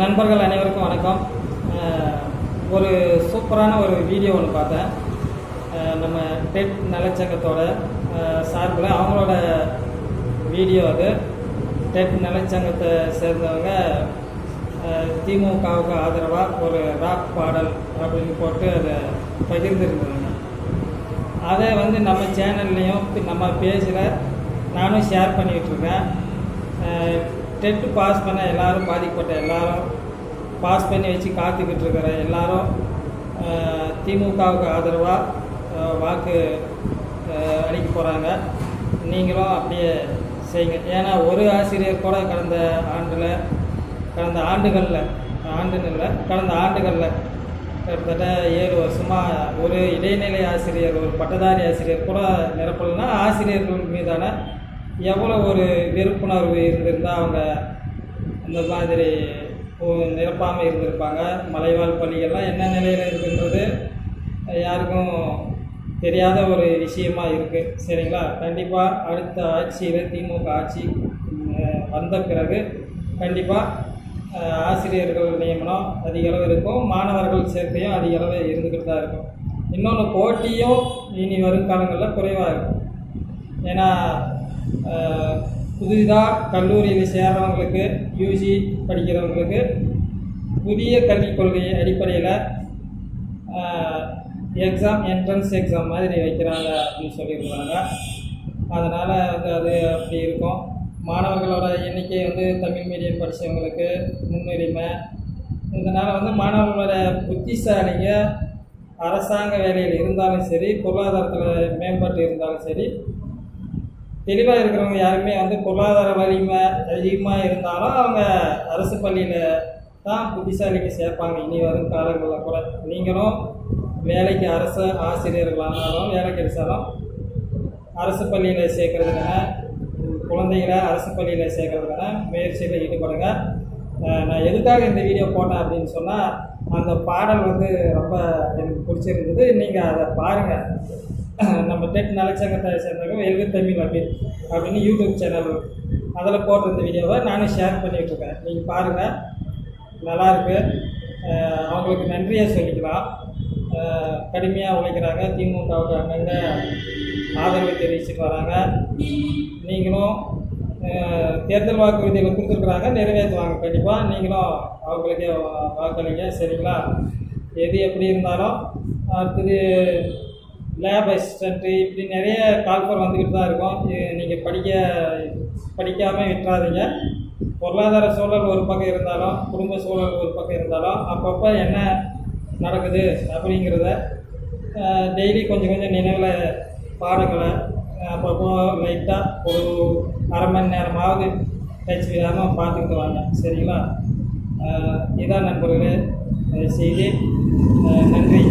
நண்பர்கள் அனைவருக்கும் வணக்கம். ஒரு சூப்பரான ஒரு வீடியோ ஒன்று பார்த்தேன். நம்ம டெட் நலச்சங்கத்தோட சார்பில் அவங்களோட வீடியோ அது. டெட் நலச்சங்கத்தை சேர்ந்தவங்க திமுகவுக்கு ஆதரவாக ஒரு ராக் பாடல் அப்படின்னு போட்டு அதை பகிர்ந்துருந்தாங்க. அதை வந்து நம்ம சேனல்லையும் நம்ம பேஜில் நானும் ஷேர் பண்ணிகிட்ருக்கேன் டெட்டு பாஸ் பண்ண எல்லாரும் பாதிக்கப்பட்ட எல்லாரும் பாஸ் பண்ணி வச்சு காத்துக்கிட்டு இருக்கிற எல்லாரும் திமுகவுக்கு ஆதரவாக வாக்கு அளிக்க போகிறாங்க நீங்களும் அப்படியே செய்யுங்க. ஏன்னா ஒரு ஆசிரியர் கூட கடந்த ஆண்டில் கடந்த ஆண்டுகளில் ஆண்டுன்னு இல்லை கடந்த ஆண்டுகளில் கிட்டத்தட்ட ஏழு வருஷமாக ஒரு இடைநிலை ஆசிரியர் ஒரு பட்டதாரி ஆசிரியர் கூட நிரப்பலைன்னா ஆசிரியர்கள் மீதான எவ்வளோ ஒரு வெறுப்புணர்வு இருந்திருந்தால் அவங்க இந்த மாதிரி நிரப்பாமல் இருந்திருப்பாங்க. மலைவாழ் பள்ளிகள்லாம் என்ன நிலையில் இருக்குன்றது யாருக்கும் தெரியாத ஒரு விஷயமா இருக்குது சரிங்களா? கண்டிப்பாக அடுத்த ஆட்சியில் திமுக ஆட்சி வந்த பிறகு கண்டிப்பாக ஆசிரியர்கள் நியமனம் அதிக அளவு இருக்கும். மாணவர்கள் சேர்க்கையும் அதிக அளவு இருந்துக்கிட்டு தான் இருக்கும். இன்னொன்று போட்டியும் இனி வரும் காலங்களில் குறைவாக இருக்கும். ஏன்னா புதிதாக கல்லூரியில் சேர்றவங்களுக்கு யூஜி படிக்கிறவங்களுக்கு புதிய கல்விக் கொள்கை அடிப்படையில் எக்ஸாம் என்ட்ரன்ஸ் எக்ஸாம் மாதிரி வைக்கிறாங்க அப்படின்னு சொல்லியிருக்காங்க அதனால் வந்து அது அப்படி இருக்கும். மாணவர்களோட எண்ணிக்கை வந்து தமிழ் மீடியம் படித்தவங்களுக்கு முன்னுரிமை. இதனால் வந்து மாணவர்களோட புத்திசாலிங்க அரசாங்க வேலையில் இருந்தாலும் சரி பொருளாதாரத்தில் மேம்பட்டு இருந்தாலும் சரி தெளிவாக இருக்கிறவங்க யாருமே வந்து பொருளாதார வலிமை அதிகமாக இருந்தாலும் அவங்க அரசு பள்ளியில் தான் புத்திசாலிக்கு சேர்ப்பாங்க. இனி வரும் காலங்களில் கூட. நீங்களும் வேலைக்கு அரசு ஆசிரியர்களானாலும் வேலைக்கு கிடைச்சாலும் அரசு பள்ளியில் சேர்க்கறதுக்கான குழந்தைகளை அரசு பள்ளியில் சேர்க்கறதுக்கான முயற்சியில் ஈடுபடுங்க. நான் எதுக்காக இந்த வீடியோ போட்டேன் அப்படின்னு சொன்னால் அந்த பாடல் வந்து ரொம்ப எனக்கு பிடிச்சிருந்தது. நீங்கள் அதை பாருங்கள் நம்ம டெட் நலச்சங்கத்தை சேர்ந்தவங்க எழுது தமிழ் அப்படி அப்படின்னு யூடியூப் சேனல் அதில் போட்டிருந்த வீடியோவை நானும் ஷேர் பண்ணிகிட்டு இருக்கேன் நீங்கள் பாருங்கள் நல்லாயிருக்கு அவங்களுக்கு நன்றியாக சொல்லிக்கலாம். கடுமையாக உழைக்கிறாங்க. திமுகவுக்கு அங்கங்கே ஆதரவு தெரிவிச்சுட்டு வராங்க. நீங்களும் தேர்தல் வாக்குறுதிகளை கொடுத்துருக்குறாங்க. நிறைவேற்றுவாங்க. கண்டிப்பாக நீங்களும் அவங்களுக்கே வா- வாக்களிங்க. சரிங்களா? எது எப்படி இருந்தாலும் அடுத்தது லேப் அசிஸ்டண்ட்டு இப்படி நிறைய கால்ஃபர் வந்துக்கிட்டு தான் இருக்கும். நீங்கள் படிக்க படிக்காமல் விட்டுறாதீங்க. பொருளாதார சூழல் ஒரு பக்கம் இருந்தாலும் குடும்ப சூழல் ஒரு பக்கம் இருந்தாலும் அப்பப்போ என்ன நடக்குது அப்படிங்கிறத டெய்லி கொஞ்சம் கொஞ்சம் நினைவில் பாடங்களை அப்பப்போ லைட்டாக ஒரு அரை மணி நேரமாவது டச் விடாமல் பார்த்துக்கிட்டு வாங்க. சரிங்களா? இதான் நண்பர்களே செய்தி நன்றி.